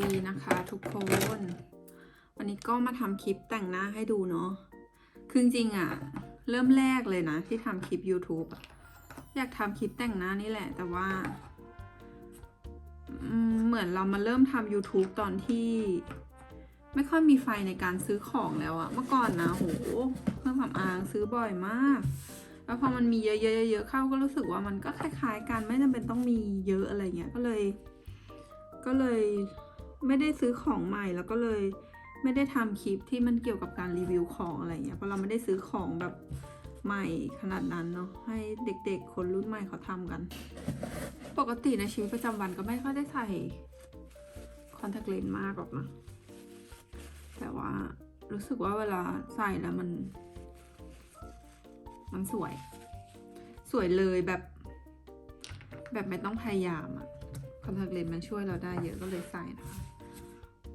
ดีนะคะทุกคน วันนี้ก็มาทำคลิปแต่งหน้าให้ดูเนาะคือจริงอะเริ่มแรกเลยนะ ที่ทำคลิป YouTube อยากทำคลิปแต่งหน้านี่แหละ แต่ว่า เหมือนเรามาเริ่มทำ YouTube ตอนที่ ไม่ค่อยมีไฟในการซื้อของแล้วอะเมื่อก่อนนะโหเครื่องสำอางซื้อบ่อยมาก แล้วพอมันมีเยอะๆเยอะๆเข้าก็รู้สึกว่ามันก็คล้ายๆกันไม่จำเป็นต้องมีเยอะอะไรเงี้ยก็เลยก็เลย ไม่ได้ซื้อของใหม่แล้วก็เลย ไม่ได้ทำคลิปที่มันเกี่ยวกับการรีวิวของอะไรเงี้ยเพราะเราไม่ได้ซื้อของแบบใหม่ขนาดนั้นเนาะให้เด็กๆ คนรุ่นใหม่เขาทำกัน ปกติในชีวิตประจำวันก็ไม่ค่อยได้ใส่คอนแทคเลนส์มากหรอกนะแต่ว่ารู้สึกว่าเวลาใส่แล้วมัน มันสวย สวยเลยแบบ แบบไม่ต้องพยายามอะคอนแทคเลนส์มันช่วยเราได้เยอะก็เลยใส่นะคะ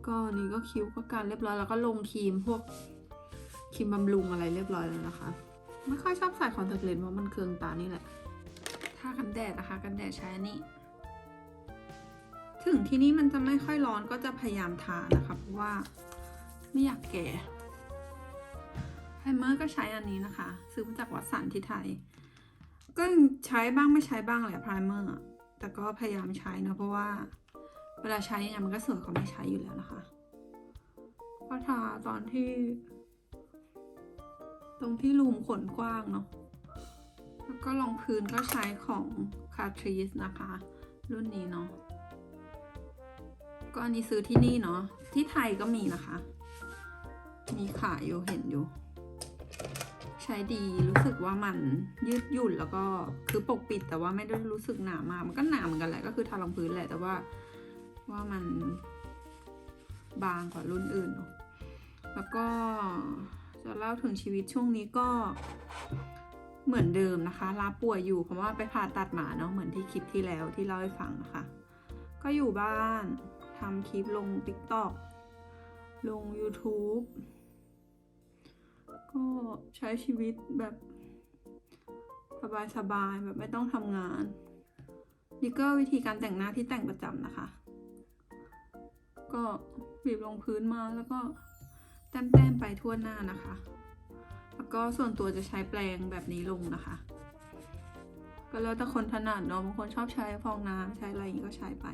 ก็นี่ก็คิ้วก็การเรียบร้อยแล้วก็ลงครีมพวกครีมบำรุงอะไรเรียบร้อยแล้วนะคะ ไม่ค่อยชอบใส่คอนแทคเลนส์เพราะมันเคืองตานี่แหละถ้ากันแดดนะคะ กันแดดใช้อันนี้ ถึงที่นี่มันจะไม่ค่อยร้อนก็จะพยายามทานะคะเพราะว่าไม่อยากแก่ไพรเมอร์ก็ใช้อันนี้นะคะ ซื้อมาจากวัดสันที่ไทย ก็ใช้บ้างไม่ใช้บ้างแหละไพรเมอร์แต่ก็พยายามใช้นะเพราะว่า วลาใช้ยังไงมันก็สวยกว่าไม่ใช้อยู่แล้วนะคะก็ทาตอนที่ ตรงที่รูมขนกว้างเนาะ แล้วก็รองพื้นก็ใช้ของ Catrice นะคะ รุ่นนี้เนาะ ก็อันนี้ซื้อที่นี่เนาะ ที่ไทยก็มีนะคะ มีขายอยู่เห็นอยู่ ใช้ดีรู้สึกว่ามันยืดหยุ่นแล้วก็คือปกปิดแต่ว่าไม่ได้รู้สึกหนามาก มันก็หนาเหมือนกันแหละก็คือทารองพื้นแหละแต่ว่า ว่ามันบางกว่ารุ่นอื่นเนอะแล้วก็จะเล่าถึงชีวิตช่วงนี้ก็เหมือนเดิมนะคะลาป่วยอยู่เพราะว่าไปผ่าตัดหมาเนาะเหมือนที่คลิปที่แล้วที่เล่าให้ฟังนะคะ ก็อยู่บ้านทำคลิปลง TikTok ลง YouTube ก็ใช้ชีวิตแบบสบายๆแบบไม่ต้องทำงาน นี่ก็วิธีการแต่งหน้าที่แต่งประจำนะคะ ก็บีบลงพื้นมาแล้วก็แต้มๆไปทั่วหน้านะคะ แล้วก็ส่วนตัวจะใช้แปรงแบบนี้ลงนะคะ ก็แล้วแต่คนถนัดเนาะบางคนชอบใช้ฟองน้ำใช้อะไรอย่างนี้ก็ใช้ไป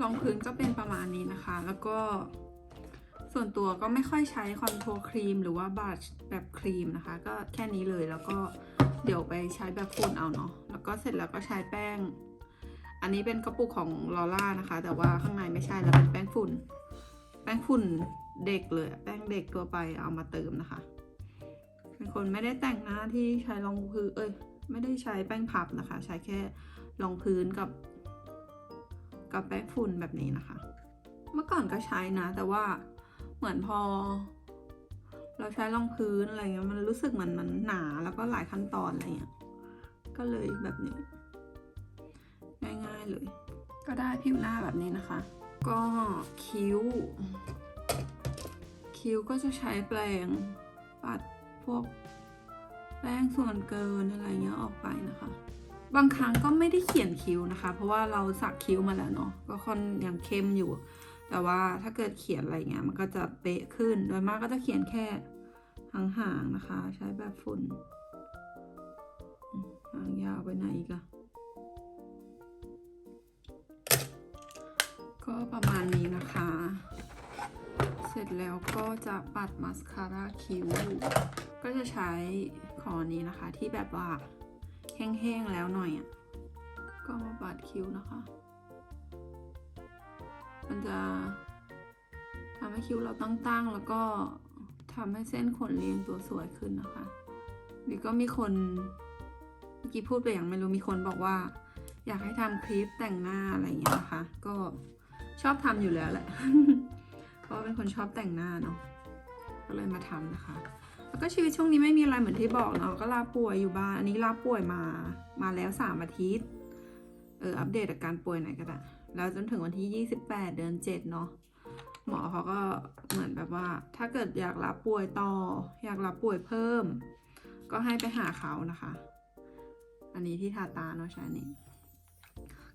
รองพื้นก็เป็นประมาณนี้นะคะ แล้วก็ส่วนตัวก็ไม่ค่อยใช้คอนโทรครีมหรือว่าบัชแบบครีมนะคะ ก็แค่นี้เลยแล้วก็เดี๋ยวไปใช้แบบฝุ่นเอาเนาะแล้วก็เสร็จแล้วก็ใช้แป้ง อันนี้เป็นกระปุกของลอล่านะคะ แต่ว่าข้างในไม่ใช่แล้วเป็นแป้งฝุ่น แป้งฝุ่นเด็กเลย แป้งเด็กตัวไปเอามาเติมนะคะ เป็นคนไม่ได้แต่งหน้าที่ใช้รองพื้น เอ้ย ไม่ได้ใช้แป้งพับนะคะ ใช้แค่รองพื้นกับ กับแป้งฝุ่นแบบนี้นะคะ เมื่อก่อนก็ใช้นะ แต่ว่าเหมือนพอ เราใช้รองพื้นอะไรเงี้ย มันรู้สึกเหมือนมันหนาแล้วก็หลายขั้นตอนอะไรเงี้ย ก็เลยแบบนี้ เลย ก็ได้ผิวหน้าแบบนี้นะคะ ก็คิ้ว คิ้วก็จะใช้แปรงปัดพวกแป้งส่วนเกินอะไรเงี้ยออกไปนะคะ บางครั้งก็ไม่ได้เขียนคิ้วนะคะ เพราะว่าเราสักคิ้วมาแล้วเนาะก็ค่อนยังเข้มอยู่ แต่ว่าถ้าเกิดเขียนอะไรเงี้ยมันก็จะเป๊ะขึ้นโดยมากก็จะเขียนแค่ห่างๆนะคะ ใช้แบบฝุ่นอืมหางยาวไปไหนอีกอะ ประมาณนี้นะคะ เสร็จแล้วก็จะปัดมาสคาร่าคิ้ว ก็จะใช้ของอันนี้นะคะที่แบบว่าแห้งๆแล้วหน่อยอะ่ะ ก็มาปัดคิ้วนะคะ มันจะทำให้คิ้วเราตั้งๆ แล้วก็ทำให้เส้นขนเรียงตัวสวยขึ้นนะคะนี่ก็มีคนเมื่อกี้พูดไปอย่างไม่รู้มีคนบอกว่า อยากให้ทำคลิปแต่งหน้าอะไรอย่างเงี้ยนะคะ ก็ ชอบทำอยู่แล้วแหละ เพราะเป็นคนชอบแต่งหน้าเนาะ ก็เลยมาทำนะคะ แล้วก็ชีวิตช่วงนี้ไม่มีอะไรเหมือนที่บอกเนาะ ก็ลาป่วยอยู่บ้าน อันนี้ลาป่วยมา มาแล้วสามอาทิตย์ เออ อัปเดตอาการป่วยหน่อยก็ได้ แล้วจนถึงวันที่ 28 เดือน 7 เนาะ หมอเขาก็เหมือนแบบว่า ถ้าเกิดอยากรับป่วยต่อ อยากรับป่วยเพิ่ม ก็ให้ไปหาเขานะคะ อันนี้ที่ทาตาเนาะใช่นนี้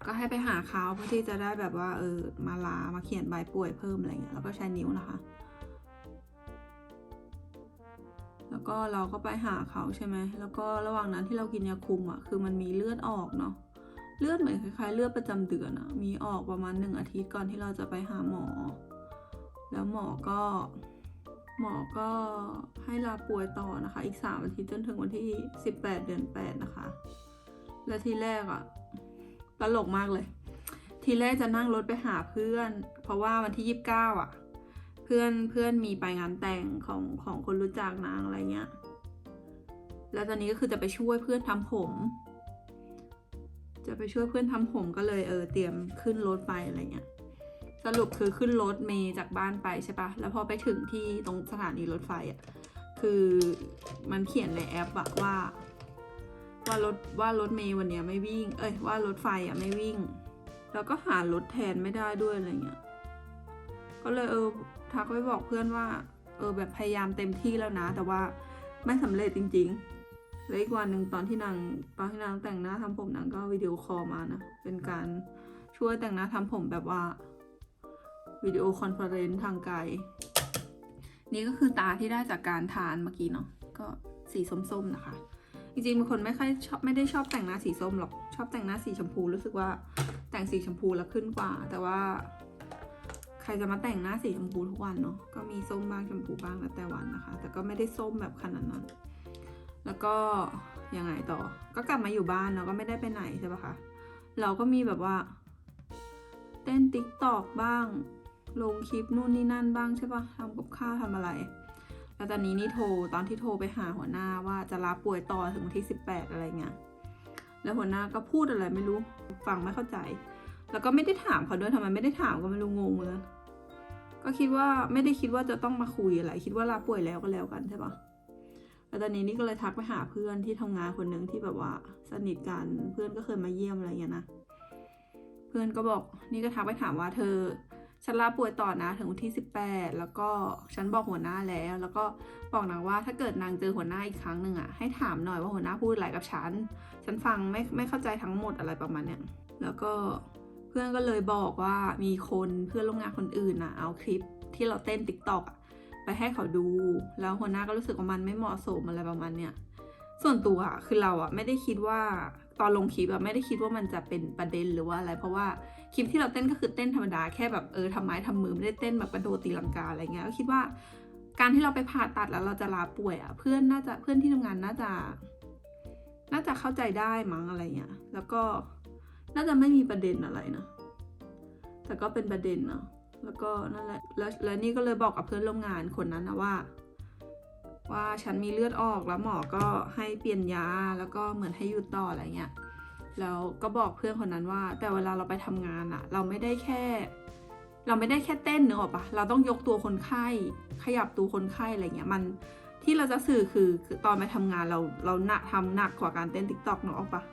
ก็ให้ไปหาเขาเพื่อที่จะได้แบบว่าเออมาลามาเขียนใบป่วยเพิ่มอะไรเงี้ยแล้วก็ใช้นิ้วนะคะ แล้วก็เราก็ไปหาเขาใช่ไหมแล้วก็ระหว่างนั้นที่เรากินยาคุมอะคือมันมีเลือดออกเนาะเลือดเหมือนคล้ายๆ เลือดประจำเดือนอะมีออกประมาณหนึ่งอาทิตย์ก่อนที่เราจะไปหาหมอ แล้วหมอก็ หมอก็ให้ลาป่วยต่อนะคะ อีกสามอาทิตย์จนถึงวันที่สิบแปดเดือนแปดนะคะ แล้วทีแรกอะ ตลกมากเลย ทีแรกจะนั่งรถไปหาเพื่อน เพราะว่าวันที่ยี่สิบเก้าอะเพื่อนเพื่อนมีไปงานแต่งของของคนรู้จักนางอะไรเงี้ย แล้วตอนนี้ก็คือจะไปช่วยเพื่อนทำผม จะไปช่วยเพื่อนทำผมก็เลยเออเตรียมขึ้นรถไปอะไรเงี้ย สรุปคือขึ้นรถเมย์จากบ้านไปใช่ปะแล้วพอไปถึงที่ตรงสถานีรถไฟอะคือมันเขียนในแอปอะว่า ว่ารถว่ารถเมย์วันนี้ไม่วิ่ง เอ้ยว่ารถไฟอะไม่วิ่ง แล้วก็หารถแทนไม่ได้ด้วยอะไรเงี้ย ก็เลยเออทักไปบอกเพื่อนว่า เออแบบพยายามเต็มที่แล้วนะ แต่ว่าไม่สำเร็จจริงๆ แล้วอีกวันหนึ่งตอนที่นางตอนที่นางแต่งหน้าทำผมนางก็วิดีโอคอลมานะ เป็นการช่วยแต่งหน้าทำผมแบบว่าวิดีโอคอนเฟอเรนซ์ทางไกล นี่ก็คือตาที่ได้จากการทานเมื่อกี้เนาะ ก็สีส้มๆนะคะ จริงๆเป็นคนไม่ค่อยชอบไม่ได้ชอบแต่งหน้าสีส้มหรอกชอบแต่งหน้าสีชมพูรู้สึกว่าแต่งสีชมพูแล้วขึ้นกว่า แต่ว่า ใครจะมาแต่งหน้าสีชมพูทุกวันเนาะก็มีส้มบ้างชมพูบ้างแล้วแต่วันนะคะ แต่ก็ไม่ได้ส้มแบบขนาดนั้น แล้วก็ยังไงต่อ ก็กลับมาอยู่บ้านเนาะก็ไม่ได้ไปไหนใช่ปะคะเราก็มีแบบว่า เต้นติ๊กตอกบ้าง ลงคลิปนู่นนี่นั่นบ้างใช่ปะทำกับข้าวทำอะไร แล้วตอนนี้นี่โทรตอนที่โทรไปหาหัวหน้าว่าจะลาป่วยต่อถึงวันที่สิบแปดอะไรเงี้ย แล้วหัวหน้าก็พูดอะไรไม่รู้ ฟังไม่เข้าใจ แล้วก็ไม่ได้ถามเขาด้วยทำไมไม่ได้ถามก็ไม่รู้งงเหมือนก็คิดว่าไม่ได้คิดว่าจะต้องมาคุยอะไร คิดว่าลาป่วยแล้วก็แล้วกันใช่ปะแล้วตอนนี้นี่ก็เลยทักไปหาเพื่อนที่ทำงานคนหนึ่งที่แบบว่าสนิทกันเพื่อนก็เคยมาเยี่ยมอะไรเงี้ยนะ เพื่อนก็บอกนี่ก็ทักไปถามว่าเธอ ฉันลาป่วยต่อนะถึงวันที่ 18 แล้วก็ฉันบอกหัวหน้าแล้ว แล้วก็บอกนางว่าถ้าเกิดนางเจอหัวหน้าอีกครั้งหนึ่งอะให้ถามหน่อยว่าหัวหน้าพูดอะไรกับฉัน ฉันฟังไม่ไม่เข้าใจทั้งหมดอะไรประมาณเนี้ยแล้วก็เพื่อนก็เลยบอกว่ามีคนเพื่อนร่วมงานคนอื่นน่ะเอาคลิปที่เราเต้นติ๊กตอกอะไปให้เขาดู แล้วหัวหน้าก็รู้สึกว่ามันไม่เหมาะสมอะไรประมาณเนี้ยส่วนตัวอะคือเราอะไม่ได้คิดว่าตอนลงคลิปอะไม่ได้คิดว่ามันจะเป็นประเด็นหรือว่าอะไร เพราะว่า คลิปที่เราเต้นก็คือเต้นธรรมดาแค่แบบเออทำไม้ทำมือไม่ได้เต้นแบบกระโดดตีลังกาอะไรเงี้ยก็คิดว่าการที่เราไปผ่าตัดแล้วเราจะลาป่วยอะเพื่อนน่าจะเพื่อนที่ทำงานน่าจะ น่าจะเข้าใจได้มั้งอะไรเงี้ยแล้วก็น่าจะไม่มีประเด็นอะไรนะแต่ก็เป็นประเด็นเนาะแล้วก็นั่นแหละแล้วแล้วนี่ก็เลยบอกกับเพื่อนร่วมงานคนนั้นนะว่า ว่าฉันมีเลือดออกแล้วหมอก็ให้เปลี่ยนยาแล้วก็เหมือนให้หยุดต่ออะไรเงี้ย แล้วก็บอกเพื่อนคนนั้นว่า แต่เวลาเราไปทำงานอะเราไม่ได้แค่ เราไม่ได้แค่เต้นเนอะปะเราต้องยกตัวคนไข้ขยับตัวคนไข้อะไรเงี้ยมันที่เราจะสื่อคือคือตอนไปทำงานเราเราหนักทำหนักกว่าการเต้นติ๊กต็อกเนอะปะ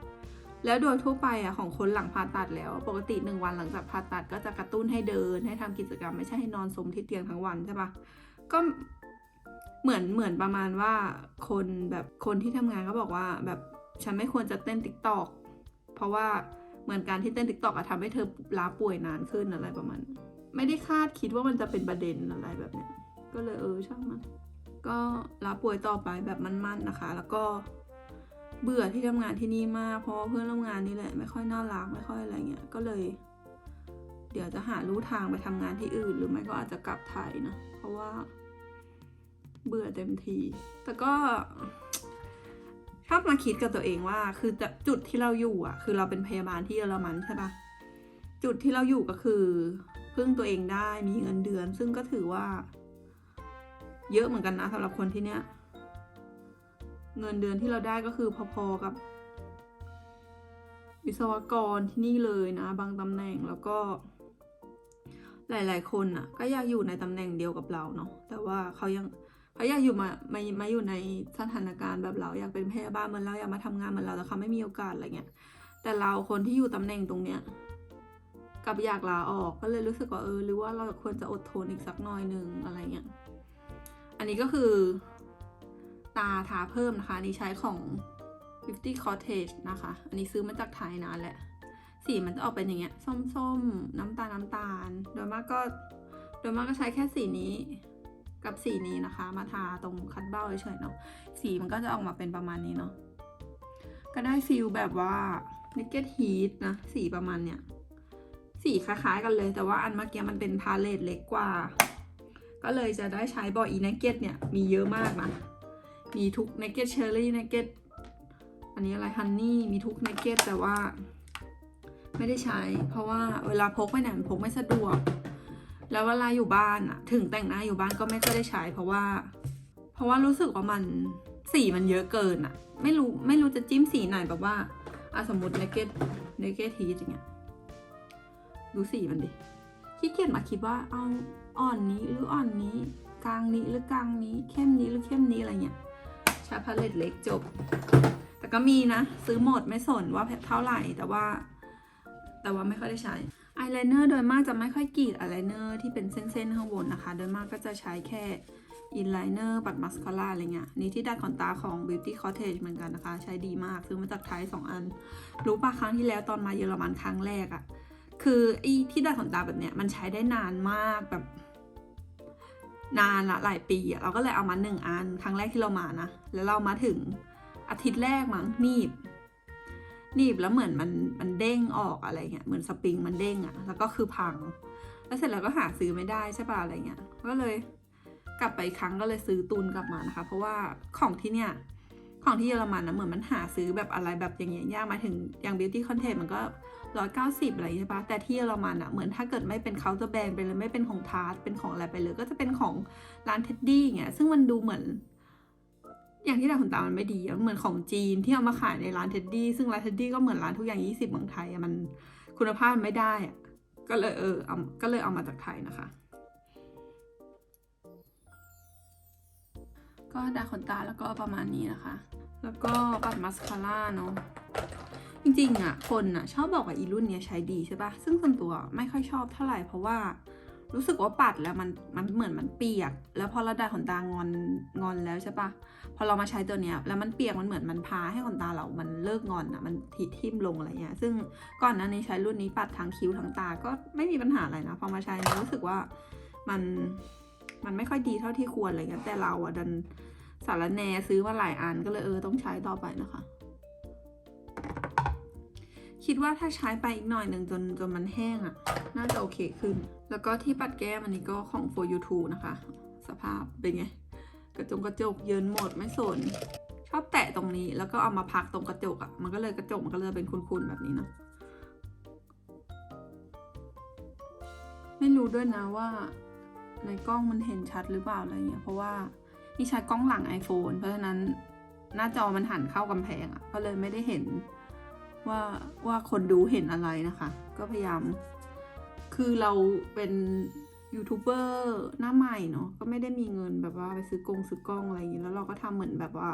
แล้วโดยทั่วไปอะของคนหลังผ่าตัดแล้ว ปกติหนึ่งวันหลังจากผ่าตัดก็จะกระตุ้นให้เดินให้ทำกิจกรรมไม่ใช่ให้นอนสมที่เตียงทั้งวันใช่ปะก็เหมือนเหมือนประมาณว่าคนแบบคนที่ทำงานก็บอกว่าแบบฉันไม่ควรจะเต้นติ๊กตอก เพราะว่าเหมือนการที่เต้นติ๊กตอกอะทำให้เธอลาป่วยนานขึ้นอะไรประมาณนั้นไม่ได้คาดคิดว่ามันจะเป็นประเด็นอะไรแบบเนี้ยก็เลยเออช่างมันก็ลาป่วยต่อไปแบบมั่นๆนะคะ แล้วก็เบื่อที่ทำงานที่นี่มาก เพราะเพื่อนร่วมงานนี่แหละไม่ค่อยน่ารักไม่ค่อยอะไรเงี้ยก็เลย เดี๋ยวจะหาลู่ทางไปทำงานที่อื่น หรือไม่ก็อาจจะกลับไทยนะเพราะว่า เบื่อเต็มที แต่ก็ ชอบมาคิดกับตัวเองว่า คือจ,จุดที่เราอยู่อะ คือเราเป็นพยาบาลที่เยอรมันใช่ปะจุดที่เราอยู่ก็คือพึ่งตัวเองได้มีเงินเดือน ซึ่งก็ถือว่า เยอะเหมือนกันนะสำหรับคนที่เนี้ยเงินเดือนที่เราได้ก็คือพอๆกับ วิศวกรที่นี่เลยนะ บางตำแหน่งแล้วก็ หลาย ๆ คนอะ ก็อยากอยู่ในตำแหน่งเดียวกับเราเนาะแต่ว่าเขายัง เขาอยากอยู่มามามาอยู่ในสถานการณ์แบบเราอยากเป็นพยาบาลเหมือนเราอยากมาทำงานเหมือนเราแต่เขาไม่มีโอกาสอะไรเงี้ย แต่เราคนที่อยู่ตำแหน่งตรงเนี้ยกับอยากลาออกก็เลยรู้สึกว่าเออหรือว่าเราควรจะอดทนอีกสักหน่อยหนึ่งอะไรเงี้ย อันนี้ก็คือตาทาเพิ่มนะคะนนี้ใช้ของ 50 cottage นะคะ อันนี้ซื้อมาจากไทยนานแหละ สีมันจะออกเป็นอย่างเงี้ย ส้มๆ น้ำตาลน้ำตาล โดยมากก็ โดยมากก็ใช้แค่สีนี้ กับสีนี้นะคะ มาทาตรงคัดเบ้าเฉยๆเนาะสีมันก็จะออกมาเป็นประมาณนี้เนาะก็ได้ฟิลแบบว่า Naked Heat นะ สีประมาณเนี้ยสีคล้ายๆกันเลย แต่ว่าอันเมื่อกี้มันเป็นพาเลตเล็กกว่า ก็เลยจะได้ใช้บอยอี Naked เนี่ย มีเยอะมากนะ มีทุก Naked Cherry Naked อันนี้อะไร Honey มีทุก Naked แต่ว่า ไม่ได้ใช้ เพราะว่าเวลาพกไปไหนมันพกไม่สะดวก แล้วเวลาอยู่บ้านอะถึงแต่งหน้าอยู่บ้านก็ไม่ค่อยได้ใช้ เพราะว่า เพราะว่ารู้สึกว่ามันสีมันเยอะเกินอะไม่รู้ไม่รู้จะจิ้มสีไหนแบบว่าอะสมมติ naked naked heat อย่างเงี้ยดูสีมันดิขี้เกียจมาคิดว่าเอาอ่อนนี้หรืออ่อนนี้กลางนี้หรือกลางนี้ เข้มนี้หรือเข้มนี้อะไรเงี้ยใช้พาเลตเล็กจบ แต่ก็มีนะ ซื้อหมดไม่สนว่าเท่าไหร่แต่ว่า แต่ว่าไม่ค่อยได้ใช้ อายไลเนอร์โดยมากจะไม่ค่อยกรีดอายไลเนอร์ที่เป็นเส้นๆข้างบนนะคะ โดยมากก็จะใช้แค่อินไลเนอร์ปัดมัสคาร่าอะไรเงี้ยนี่ที่ดัดขนตาของ Beauty Cottage เหมือนกันนะคะ ใช้ดีมาก ซื้อมาจากไทยสองอัน รู้ปะครั้งที่แล้วตอนมาเยอรมันครั้งแรกอะคือไอ้ที่ดัดขนตาแบบเนี้ยมันใช้ได้นานมากแบบ นานละหลายปีอะเราก็เลยเอามาหนึ่งอัน ครั้งแรกที่เรามานะ แล้วเรามาถึงอาทิตย์แรกมั้งหนีบ หนีบแล้วเหมือนมันมันเด้งออกอะไรเงี้ยเหมือนสปริงมันเด้งอะแล้วก็คือพัง แล้วเสร็จแล้วก็หาซื้อไม่ได้ใช่ป่ะอะไรเงี้ยก็เลยกลับไปอีกครั้งก็เลยซื้อตุนกลับมานะคะ เพราะว่าของที่เนี่ยของที่เยอรมันนะเหมือนมันหาซื้อแบบอะไรแบบอย่างเงี้ยยากมาถึงอย่าง beauty content มันก็ร้อยเก้าสิบอะไรใช่ปะแต่ที่เยอรมันอะเหมือนถ้าเกิดไม่เป็นเคาน์เตอร์แบรนด์ไปเลยไม่เป็นของทาร์ตเป็นของอะไรไปเลย ก็จะเป็นของร้านเท็ดดี้เงี้ยซึ่งมันดูเหมือน อย่างที่ดาขนตามันไม่ดีเหมือนของจีนที่เอามาขายในร้านเท็ดดี้ซึ่งร้านเท็ดดี้ก็เหมือนร้านทุกอย่างยี่สิบเมืองไทยอะมันคุณภาพมันไม่ได้อะก็เลยเออเอาก็เลยเอามาจากไทยนะคะ ก็ดาขนตาแล้วก็ประมาณนี้นะคะ แล้วก็ปัดมัสคาร่าเนาะจริงๆอะคนอะชอบบอกว่าอีรุ่นเนี้ยใช้ดีใช่ปะซึ่งส่วนตัวไม่ค่อยชอบเท่าไหร่เพราะว่า รู้สึกว่าปัดแล้วมันมันเหมือนมันเปียก แล้วพอเราดัดขนตางอนงอนแล้วใช่ปะพอเรามาใช้ตัวเนี้ยแล้วมันเปียกมันเหมือนมันพาให้ขนตาเรา มันเลิกงอนอะมันทิทิ่มลงอะไรเงี้ยซึ่งก่อนหน้านี้ใช้รุ่นนี้ปัดทั้งคิ้วทั้งตาก็ไม่มีปัญหาอะไรนะพอมาใช้นี่รู้สึกว่ามันมันไม่ค่อยดีเท่าที่ควรอะไรเงี้ยแต่เราอะดันสารแนซื้อมาหลายอันก็เลยเออต้องใช้ต่อไปนะคะคิดว่าถ้าใช้ไปอีกหน่อยหนึ่งจนจนมันแห้งอะ่ะ น่าจะโอเคขึ้น แล้วก็ที่ปัดแก้มอันนี้ก็ของ for you t o นะคะ สภาพเป็นไง กระจงกระจกเยินหมดไม่สน ชอบแตะตรงนี้แล้วก็เอามาพักตรงกระจกอะ่ะ มันก็เลยกระจกมันก็เลยเป็นคุนๆแบบนี้เนาะไม่รู้ด้วยนะว่า ในกล้องมันเห็นชัดหรือเปล่าอะไรเงี้ย เพราะว่านี่ใช้กล้องหลัง iPhone เพราะฉะนั้นหน้าจอมันหันเข้ากำแพงอะ่ะ ก็เลยไม่ได้เห็นว่าว่าคนดูเห็นอะไรนะคะ ก็พยายาม คือเราเป็นยูทูบเบอร์หน้าใหม่เนาะก็ไม่ได้มีเงินแบบว่าไปซื้อกงซื้อกล้องอะไรอย่างนี้แล้วเราก็ทำเหมือนแบบว่า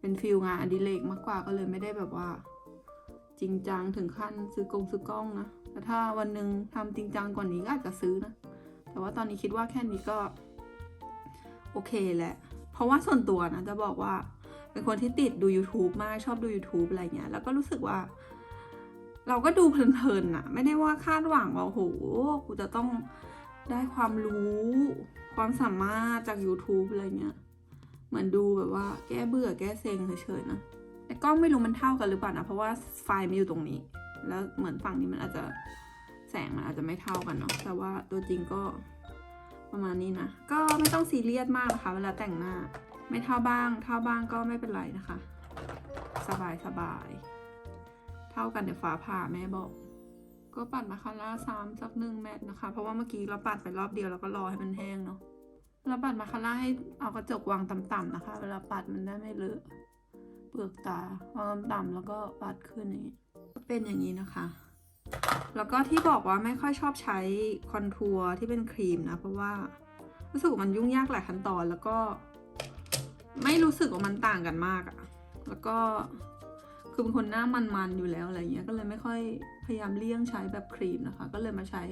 เป็นฟิลงานอดิเรกมากกว่าก็เลยไม่ได้แบบว่า จริงจังถึงขั้นซื้อกงซื้อกล้องนะแต่ถ้าวันหนึ่งทำจริงจังกว่านี้ก็อาจจะซื้อนะแต่ว่าตอนนี้คิดว่าแค่นี้ก็ โอเคแหละ เพราะว่าส่วนตัวนะจะบอกว่า เป็นคนที่ติดดู YouTube มากชอบดู YouTube อะไรเงี้ยแล้วก็รู้สึกว่า เราก็ดูเพลินๆอะไม่ได้ว่าคาดหวังว่าโอ้โหกูจะต้องได้ความรู้ความสามารถจาก YouTube อะไรเงี้ย เหมือนดูแบบว่าแก้เบื่อแก้เซ็งเฉยๆนะ แต่กล้องไม่รู้มันเท่ากันหรือเปล่านะ เพราะว่าไฟล์มันอยู่ตรงนี้ แล้วเหมือนฝั่งนี้มันอาจจะแสงมันอาจจะไม่เท่ากันเนาะ แต่ว่าตัวจริงก็ประมาณนี้นะ ก็ไม่ต้องซีเรียสมากนะคะ เวลาแต่งหน้า ไม่เท่าบ้าง เท่าบ้างก็ไม่เป็นไรนะคะ สบายสบาย เท่ากันเดี๋ยวฟ้าผ่าแม่บอก ก็ปัดมาคาร่าซ้ำสักหนึ่งแมทนะคะ เพราะว่าเมื่อกี้เราปัดไปรอบเดียวแล้วก็รอให้มันแห้งเนาะเราปัดมาคาร่าให้เอากระจกวางต่ำๆนะคะ เวลาปัดมันได้ไม่เลอะเปลือกตาวางต่ำๆแล้วก็ปัดขึ้นอย่างนี้เป็นอย่างนี้นะคะ แล้วก็ที่บอกว่าไม่ค่อยชอบใช้คอนทัวร์ที่เป็นครีมนะเพราะว่ารู้สึกมันยุ่งยากหลายขั้นตอนแล้วก็ ไม่รู้สึกว่ามันต่างกันมากอะแล้วก็ คือเป็นคนหน้ามันๆอยู่แล้วอะไรเงี้ย ก็เลยไม่ค่อยพยายามเลี่ยงใช้แบบครีมนะคะ ก็เลยมาใช้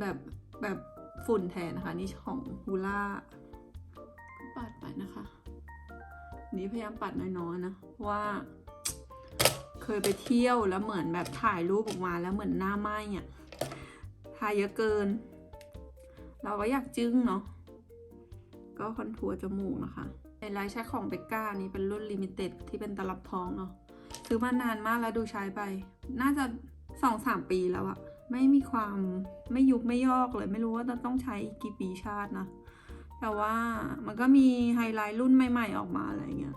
แบบแบบฝุ่นแทนนะคะ นี่ของฮูล่าปัดไปนะคะ นี่พยายามปัดน้อยๆนะเพราะว่า เคยไปเที่ยวแล้วเหมือนแบบถ่ายรูปออกมาแล้วเหมือนหน้าไหม้อะทาเยอะเกิน เราก็อยากจึ้งเนาะ ก็คอนทัวร์จมูกนะคะไอไลท์ใช้ของเบกก้านี้เป็นรุ่นลิมิเต็ดที่เป็นตลับทองเนาะ ซื้อมานานมากแล้วดูใช้ไป น่าจะสองสามปีแล้วอะไม่มีความไม่ยุบไม่ยอกเลย ไม่รู้ว่าจะต้องใช้อีกกี่ปีชาตินะ แต่ว่ามันก็มีไฮไลท์รุ่นใหม่ ๆ ออกมาอะไรเงี้ย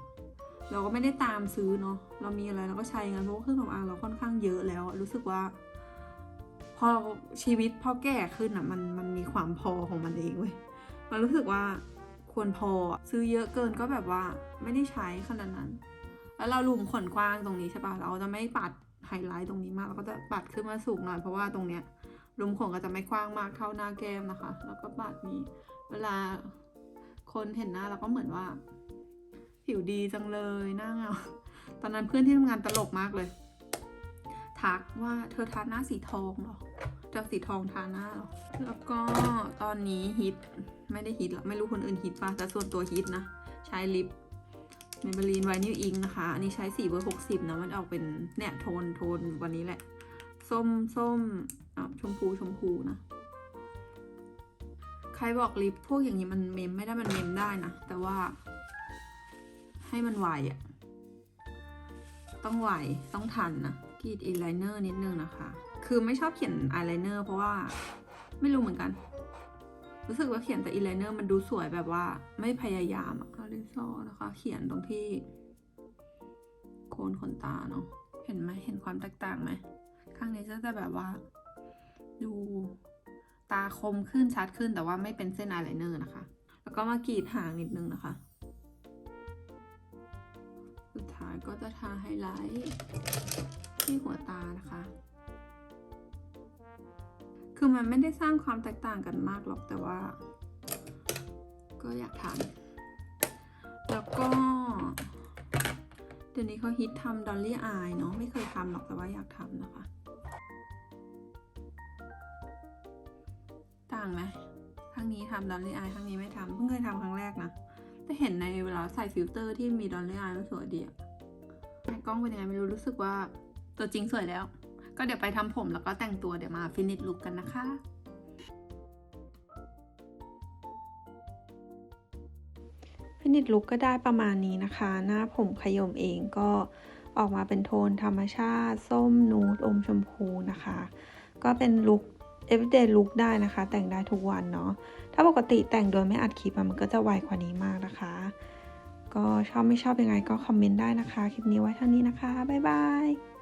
เราก็ไม่ได้ตามซื้อเนาะเรามีอะไรเราก็ใช้กันเพราะเครื่องสำอางเราค่อนข้างเยอะแล้วรู้สึกว่า พอชีวิตพอแก่ขึ้นอะมันมันมีความพอของมันเองเว้ยมันรู้สึกว่าควรพอซื้อเยอะเกินก็แบบว่าไม่ได้ใช้ขนาดนั้น แล้วเราลุมขนกว้างตรงนี้ใช่ปะเราจะไม่ปัดไฮไลท์ตรงนี้มากเราก็จะปัดขึ้นมาสูงหน่อยเพราะว่าตรงเนี้ยลุมขนก็จะไม่กว้างมากเท่าหน้าแก้มนะคะ แล้วก็ปัดนี้ เวลาคนเห็นหน้าเราก็เหมือนว่า ผิวดีจังเลยหน้าเงาตอนนั้นเพื่อนที่ทำงานตลกมากเลย ทักว่าเธอทาหน้าสีทองเหรอจะสีทองทาหน้าเหรอแล้วก็ตอนนี้ฮิตไม่ได้ฮิตหรอกไม่รู้คนอื่นฮิตป่ะแต่ส่วนตัวฮิตนะ ใช้ลิป เมเบลีนไวนิลอิงนะคะ อันนี้ใช้สีเบอร์หกสิบนะมันออกเป็นเนี่ยโทนโทนวันนี้แหละ ส้มส้มอะชมพูชมพูนะ ใครบอกลิปพวกอย่างนี้มันเมมไม่ได้มันเมมได้นะ แต่ว่า ให้มันไวอะต้องไวต้องทันนะกรีดอายไลเนอร์นิดนึงนะคะ คือไม่ชอบเขียนอายไลเนอร์เพราะว่าไม่รู้เหมือนกัน รู้สึกว่าเขียนแต่อายไลเนอร์มันดูสวยแบบว่าไม่พยายามอะคาริซนะคะ เขียนตรงที่โคนขนตาเนาะเห็นไหมเห็นความแตกต่างไหมข้างนี้จะแบบว่า ดูตาคมขึ้นชัดขึ้นแต่ว่าไม่เป็นเส้นอายไลเนอร์นะคะ แล้วก็มากรีดหางนิดนึงนะคะ สุดท้ายก็จะทาไฮไลท์ที่หัวตานะคะ คือมันไม่ได้สร้างความแตกต่างกันมากหรอกแต่ว่า ก็อยากทำแล้วก็ เดี๋ยวนี้เขาฮิตทำดอลลี่อายเนาะไม่เคยทำหรอกแต่ว่าอยากทำนะคะ ต่างไหมครั้งนี้ทำดอลลี่อายครั้งนี้ไม่ทำเพิ่งเคยทำครั้งแรกนะแต่เห็นในเวลาใส่ฟิลเตอร์ที่มีดอลลี่อายแล้วสวยดีอะในกล้องเป็นยังไงไม่รู้รู้สึกว่าตัวจริงสวยแล้ว ก็เดี๋ยวไปทำผมแล้วก็แต่งตัวเดี๋ยวมาฟินิชลุกกันนะคะฟินิชลุกก็ได้ประมาณนี้นะคะ หน้าผมขยมเองก็ออกมาเป็นโทนธรรมชาติ ส้มนูดอมชมพูนะคะ ก็เป็นลุค everyday look ได้นะคะ แต่งได้ทุกวันเนาะถ้าปกติแต่งโดยไม่อัดคลิปมันก็จะไวกว่านี้มากนะคะ ก็ชอบไม่ชอบยังไงก็คอมเมนต์ได้นะคะ คลิปนี้ไว้เท่านี้นะคะ บ๊ายบาย